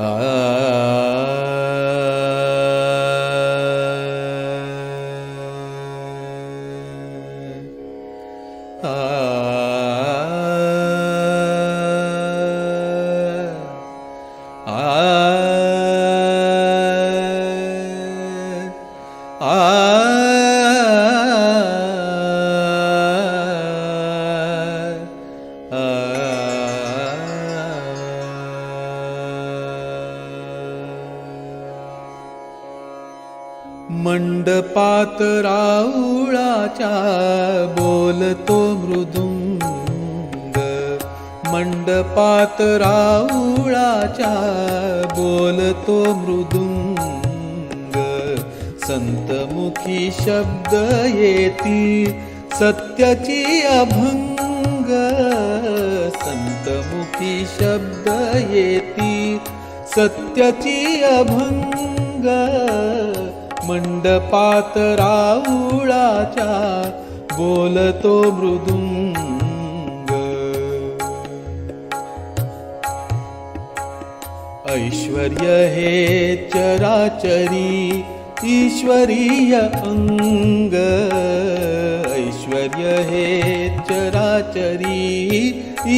ah मंडपात राऊळाच्या बोलतो मृदुंग. मंडपात राऊळाच्या बोलतो मृदुंग. संतमुखी शब्द येती सत्याची अभंग. संतमुखी शब्द येती सत्याची अभंग. मण्डपात राऊळाच्या बोलतो मृदुङ्ग ऐश्वर्य हे चराचरी ईश्वरीय अङ्ग ऐश्वर्य हे चराचरी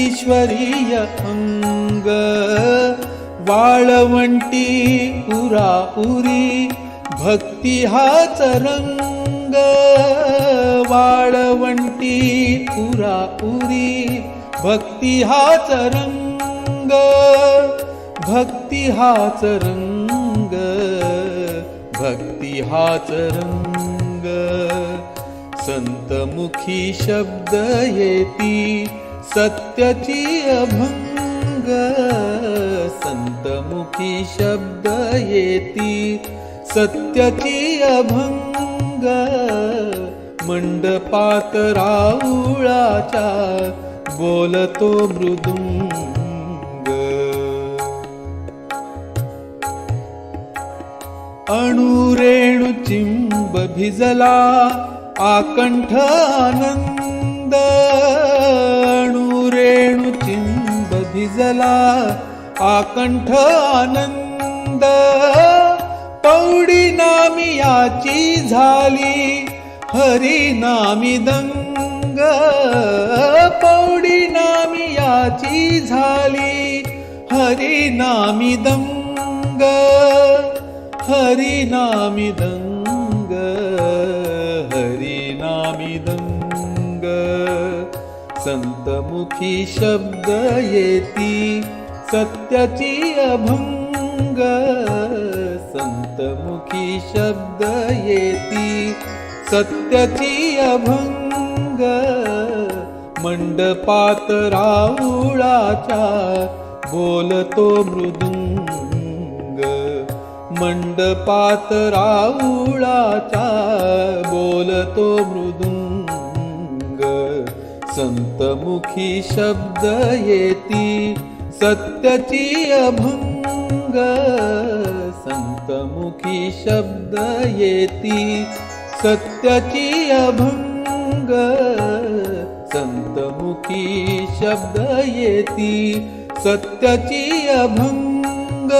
ईश्वरीय अङ्ग वाळवण्टी उरा उरी भक्ती हाच रंग वाळवंटी उराउरी भक्ती हाच रंग भक्ती हाच रंग भक्ती हाच रंग संतमुखी शब्द येती सत्याची अभंग संतमुखी शब्द येती सत्यची अभंग मंडपात राऊळाच्या बोलतो मृदुंग. अणुरेणु चिंब भिजला आकंठ आनंद अणुरेणु चिंब भिजला आकंठ आनंद. पौडी नामी याची झाली हरी नामी दंग. पौडी नामी याची झाली हरी नामी दंग. हरिनामी दंग हरिनामी दंग. संतमुखी शब्द येती सत्याची अभंग. संतमुखी शब्द येती सत्याची अभंग मंडपात राऊळाचा बोलतो मृदुंग. मंडपात राऊळाचा बोलतो मृदुंग. संतमुखी शब्द येती सत्यची अभंग संतमुखी शब्द येती सत्याची अभंग संतमुखी शब्द येती सत्याची अभंग